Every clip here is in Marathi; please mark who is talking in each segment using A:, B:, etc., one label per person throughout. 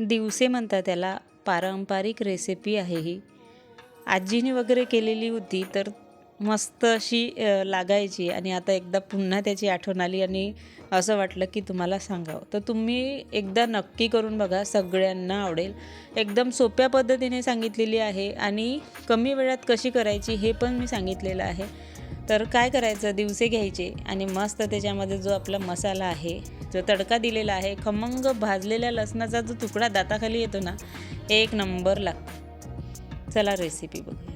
A: दिवसे म्हणतात त्याला पारंपरिक रेसिपी आहे ही. आजीने वगैरे केलेली होती तर मस्त अशी लागायची आणि आता एकदा पुन्हा त्याची आठवण आली आणि असं वाटलं की तुम्हाला सांगावं. तर तुम्ही एकदा नक्की करून बघा सगळ्यांना आवडेल. एकदम सोप्या पद्धतीने सांगितलेली आहे आणि कमी वेळात कशी करायची हे पण मी सांगितलेलं आहे. तर काय करायचं? दिवसे घ्यायचे आणि मस्त त्याच्यामध्ये जो आपला मसाला आहे जो तडका दिलेला आहे खमंग भाजलेल्या लसणाचा जो तुकडा दाताखाली येतो ना एक नंबर लागतो चला रेसिपी बघू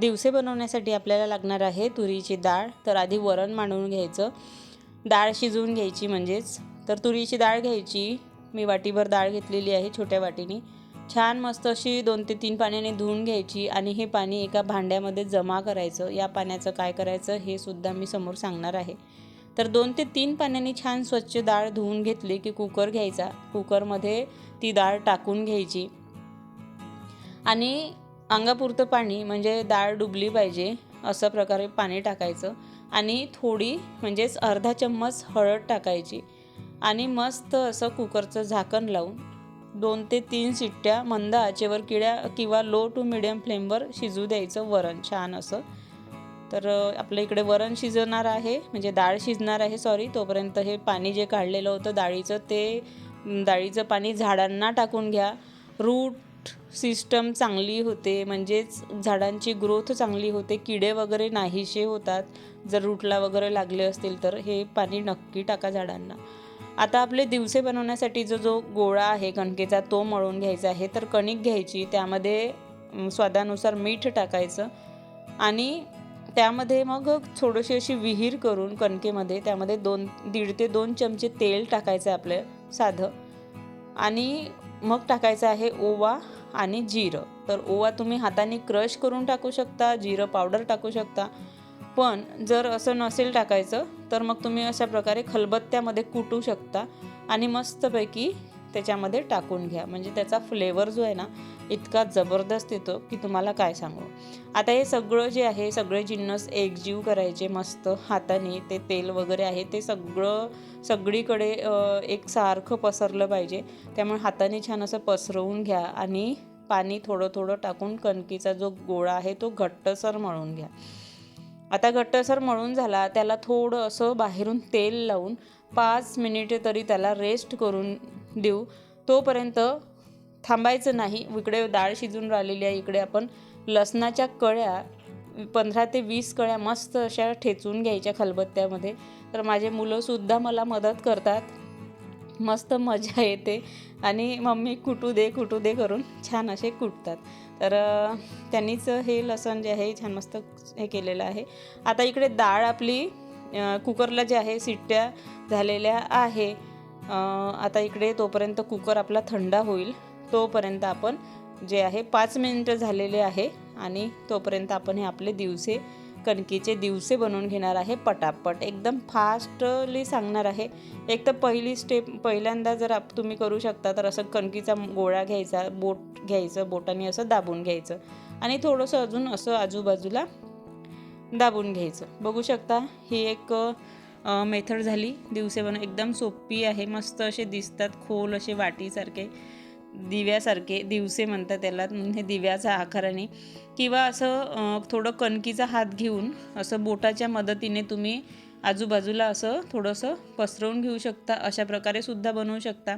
A: दिवसे बनवण्यासाठी आपल्याला लागणार आहे तुरीची डाळ. तर आधी वरण मांडून घ्यायचं. डाळ शिजवून घ्यायची म्हणजेच. तर तुरीची डाळ घ्यायची. मी वाटीभर डाळ घेतलेली आहे छोट्या वाटीने. छान मस्त अशी दोन ते तीन पाण्याने धुवून घ्यायची आणि हे पाणी एका भांड्यामध्ये जमा करायचं. या पाण्याचं काय करायचं हे सुद्धा मी समोर सांगणार आहे. तर दोन ते तीन पाण्याने छान स्वच्छ डाळ धुवून घेतली की कुकर घ्यायचा. कुकरमध्ये ती डाळ टाकून घ्यायची. आणि अंगापुरतं पाणी म्हणजे डाळ डुबली पाहिजे असं प्रकारे पाणी टाकायचं. आणि थोडी म्हणजेच अर्धा चम्मच हळद टाकायची. आणि मस्त असं कुकरचं झाकण लावून दोन ते तीन शिट्ट्या मंद आचेवर किड्या किंवा लो टू मिडियम फ्लेमवर शिजू द्यायचं वरण छान असं. तर आपल्या इकडे वरण शिजणार आहे म्हणजे डाळ शिजणार आहे सॉरी तोपर्यंत हे पाणी जे काढलेलं होतं डाळीचं ते डाळीचं पाणी झाडांना टाकून घ्या. रूट सिस्टम चांगली होते म्हणजेच झाडांची ग्रोथ चांगली होते किडे वगैरे नाहीसे होतात. जर रूटला वगैरे लागले असतील तर हे पाणी नक्की टाका झाडांना. आता आपले दिवसे बनवण्यासाठी जो जो गोळा आहे कणकेचा तो मळून घ्यायचा आहे तर कणिक घ्यायची त्यामध्ये स्वादानुसार मीठ टाकायचं आणि त्यामध्ये मग थोडीशी अशी विहीर करून कणकेमध्ये त्यामध्ये दोन दीड ते दोन चमचे तेल टाकायचं आहे आपलं साधं आणि मग टाकायचं आहे ओवा आणि जिरं. तर ओवा तुम्ही हाताने क्रश करून टाकू शकता जिरं पावडर टाकू शकता पण जर असं नसेल टाकायचं तर मग तुम्ही अशा प्रकारे खलबत्त्यामध्ये कुटू शकता आणि मस्तपैकी त्याच्यामध्ये टाकून घ्या. म्हणजे त्याचा फ्लेवर जो आहे ना इतका जबरदस्त येतो की तुम्हाला काय सांगू. आता हे सगळं जे आहे सगळे जिन्नस एकजीव करायचे मस्त हाताने ते तेल वगैरे आहे ते सगळं सगळीकडे एक सारखं पसरलं पाहिजे. त्यामुळे हाताने छान असं पसरवून घ्या आणि पाणी थोडं थोडं टाकून कणकीचा जो गोळा आहे तो घट्टसर मळून घ्या. आता घट्टसर मळून झाला त्याला थोडं असं बाहेरून तेल लावून पाच मिनिटे तरी त्याला रेस्ट करून देऊ. तोपर्यंत थांबायचं नाही. इकडे डाळ शिजून राहिलेली आहे. इकडे आपण लसणाच्या कळ्या पंधरा ते वीस कळ्या मस्त अशा ठेचून घ्यायच्या खलबत्त्यामध्ये. तर माझे मुलंसुद्धा मला मदत करतात. मस्त मजा येते. आणि मम्मी कुटू दे कुटू दे करून छान असे कुटतात. तर त्यांनीच हे लसण जे आहे छान मस्त हे केलेलं आहे. आता इकडे डाळ आपली कुकरला जे आहे सिट्ट्या झालेल्या आहे. आता इकडे तोपर्यंत कुकर आपला थंड होईल. तोपर्यंत आपण जे आहे पाच मिनटं झालेले आहे. आणि तोपर्यंत आपण हे आपले दिवसे कणकीचे दिवसे बनवून घेणार आहे पटापट. एकदम फास्टली सांगणार आहे. एक तर पहिली स्टेप पहिल्यांदा जर आप तुम्ही करू शकता तर असं कणकीचा गोळा घ्यायचा बोट घ्यायचं बोटाने असं दाबून घ्यायचं. आणि थोडंसं अजून असं आजूबाजूला दाबून घ्यायचं. बघू शकता ही एक मेथड झाली. दिवसे बनव एकदम सोपी आहे. मस्त असे दिसतात खोल असे वाटीसारखे. दिव्यासारखे दिवसे म्हणतात त्याला हे दिव्याचा आकाराने किंवा असं थोडं कणकीचा हात घेऊन असं बोटाच्या मदतीने तुम्ही आजूबाजूला असं थोडंसं पसरवून घेऊ शकता अशा प्रकारे सुद्धा बनवू शकता.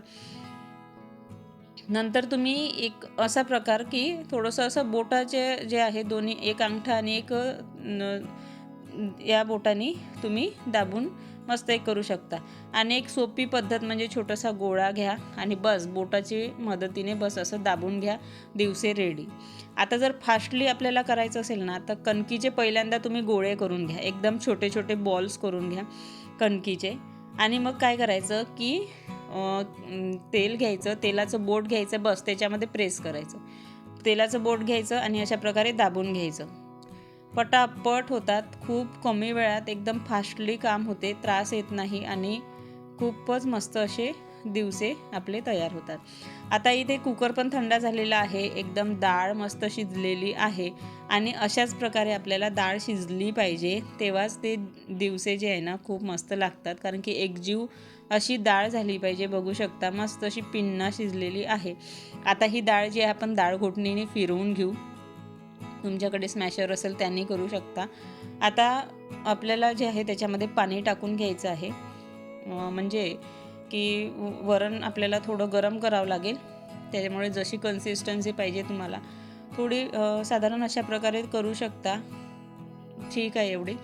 A: नंतर तुम्ही एक असा प्रकार की थोडंसं असं बोटाचे जे आहे दोन्ही एक अंगठा आणि एक न, या बोटाने तुम्ही दाबून मस्त एक करू शकता. आणि एक सोपी पद्धत म्हणजे छोटासा गोळा घ्या आणि बस बोटाची मदतीने बस असं दाबून घ्या दिवसे रेडी आता जर फास्टली आपल्याला करायचं असेल ना तर कणकीचे पहिल्यांदा तुम्ही गोळे करून घ्या. एकदम छोटे छोटे बॉल्स करून घ्या कणकीचे. आणि मग काय करायचं की तेल घ्यायचं तेलाचं बोट घ्यायचं बस त्याच्यामध्ये प्रेस करायचं. तेलाचं बोट घ्यायचं आणि अशा प्रकारे दाबून घ्यायचं. पटापट होतात. खूप कमी वेळात एकदम फास्टली काम होते. त्रास येत नाही आणि खूपच मस्त असे दिवसे आपले तयार होतात. आता इथे कुकर पण थंड झालेला आहे. एकदम डाळ मस्त शिजलेली आहे आणि अशाच प्रकारे आपल्याला डाळ शिजली पाहिजे. तेव्हाच ते दिवसे जे आहे ना खूप मस्त लागतात. कारण की एकजीव अशी डाळ झाली पाहिजे. बघू शकता मस्त अशी पिन्ना शिजलेली आहे. आता ही डाळ जी आहे आपण डाळ घोटणीने फिरवून घेऊ. तुमच्याकडे स्मॅशर असेल त्यांनी करू शकता. आता आपल्याला जे आहे त्याच्यामध्ये पाणी टाकून घ्यायचं आहे. म्हणजे की वरण आपल्याला थोडं गरम करावं लागेल. त्याच्यामुळे जशी कन्सिस्टन्सी पाहिजे तुम्हाला. थोडी साधारण अशा प्रकारे करू शकता. ठीक आहे एवढी.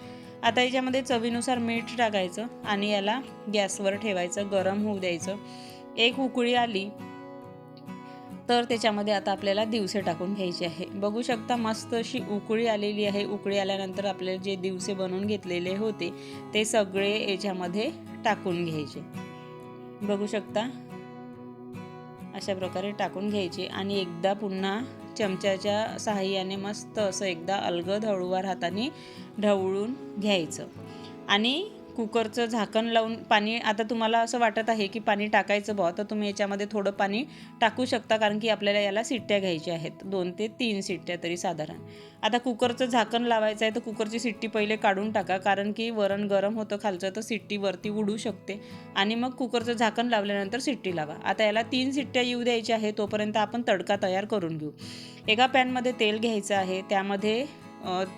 A: आता याच्यामध्ये चवीनुसार मीठ टाकायचं आणि याला गॅसवर ठेवायचं गरम होऊ द्यायचं. एक उकळी आली तर त्याच्यामध्ये आता आपल्याला दिवसे टाकून घ्यायचे आहे. बघू शकता मस्त अशी उकळी आलेली आहे. उकळी आल्यानंतर आपल्याला जे दिवसे बनवून घेतलेले होते ते सगळे याच्यामध्ये टाकून घ्यायचे. बघू शकता? अशा प्रकारे टाकून घ्यायचे आणि एकदा पुन्हा चमच्याच्या सहाय्याने मस्त असं एकदा अलगद हळूवार हाताने ढवळून घ्यायचं. आणि कुकरचं झाकण लावून पाणी आता तुम्हाला असं वाटत आहे की पाणी टाकायचं बुवा तर तुम्ही याच्यामध्ये थोडं पाणी टाकू शकता कारण की आपल्याला याला सिट्ट्या घ्यायच्या आहेत. दोन ते तीन सिट्ट्या तरी साधारण. आता कुकरचं झाकण लावायचं आहे तर कुकरची सिट्टी पहिले काढून टाका कारण की वरण गरम होतं खालचं तर सिट्टी वरती उडू शकते. आणि मग कुकरचं झाकण लावल्यानंतर सिट्टी लावा. आता याला तीन सिट्ट्या येऊ द्यायच्या आहे तोपर्यंत आपण तडका तयार करून घेऊ. एका पॅनमध्ये तेल घ्यायचं आहे त्यामध्ये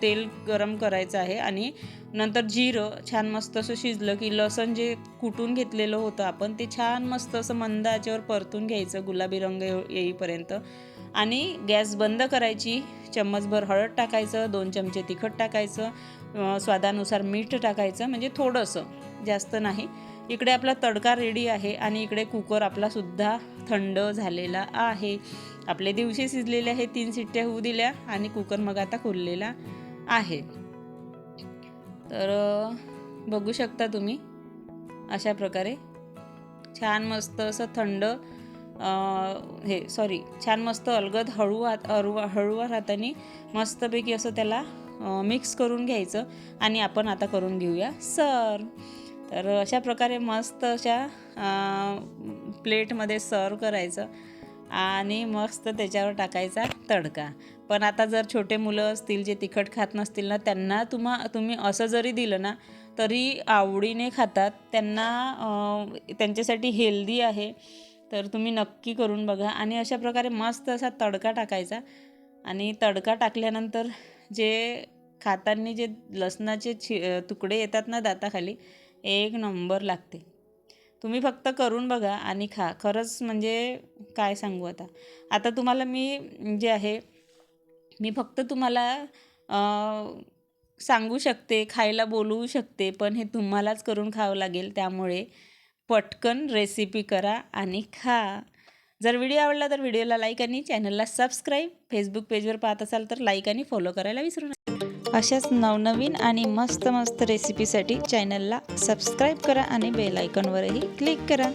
A: तेल गरम करायचं आहे आणि नंतर जिरं छान मस्त असं शिजलं की लसण जे कुटून घेतलेलं होतं आपण ते छान मस्त असं मंद आचेवर परतून घ्यायचं गुलाबी रंग येऊ- येईपर्यंत. आणि गॅस बंद करायची चम्मचभर हळद टाकायचं दोन चमचे तिखट टाकायचं स्वादानुसार मीठ टाकायचं म्हणजे थोडंसं जास्त नाही. इकडे आपला तडका रेडी आहे आणि इकडे कुकर आपलासुद्धा थंड झालेला आहे. आपले दिवशी शिजलेले आहे तीन सिट्ट्या होऊ दिल्या आणि कुकर मग आता खुललेला आहे. तर बघू शकता तुम्ही अशा प्रकारे. छान मस्त असं थंड हे सॉरी छान मस्त अलगद हळू हात हळू हळूवार हाताने मस्तपैकी असं त्याला मिक्स करून घ्यायचं आणि आपण आता करून घेऊया. सर्व तर अशा प्रकारे मस्त अशा प्लेटमध्ये सर्व करायचं आणि मस्त त्याच्यावर टाकायचा तडका. पण आता जर छोटे मुलं असतील जे तिखट खात नसतील ना त्यांना तुम्हा तुम्ही असं जरी दिलं ना तरी आवडीने खातात. त्यांना त्यांच्यासाठी हेल्दी आहे. तर तुम्ही नक्की करून बघा. आणि अशा प्रकारे मस्त असा तडका टाकायचा. आणि तडका टाकल्यानंतर जे खाताना जे लसणाचे छि तुकडे येतात ना दाताखाली एक नंबर लागते. तुम्ही फक्त करून बघा आणि खा. खरंच म्हणजे काय सांगू आता? आता तुम्हाला मी जे आहे मी फक्त तुम्हाला सांगू शकते खायला बोलवू शकते पण हे तुम्हालाच करून खावं लागेल. त्यामुळे पटकन रेसिपी करा आणि खा. जर व्हिडिओ आवडला तर व्हिडिओला लाईक आणि चॅनलला सबस्क्राईब फेसबुक पेजवर पाहत असाल तर लाईक आणि फॉलो करायला विसरू नका. अशाच नवनवीन आणि मस्त मस्त रेसिपीसाठी चॅनलला सबस्क्राईब करा आणि बेल आयकॉनवरही क्लिक करा.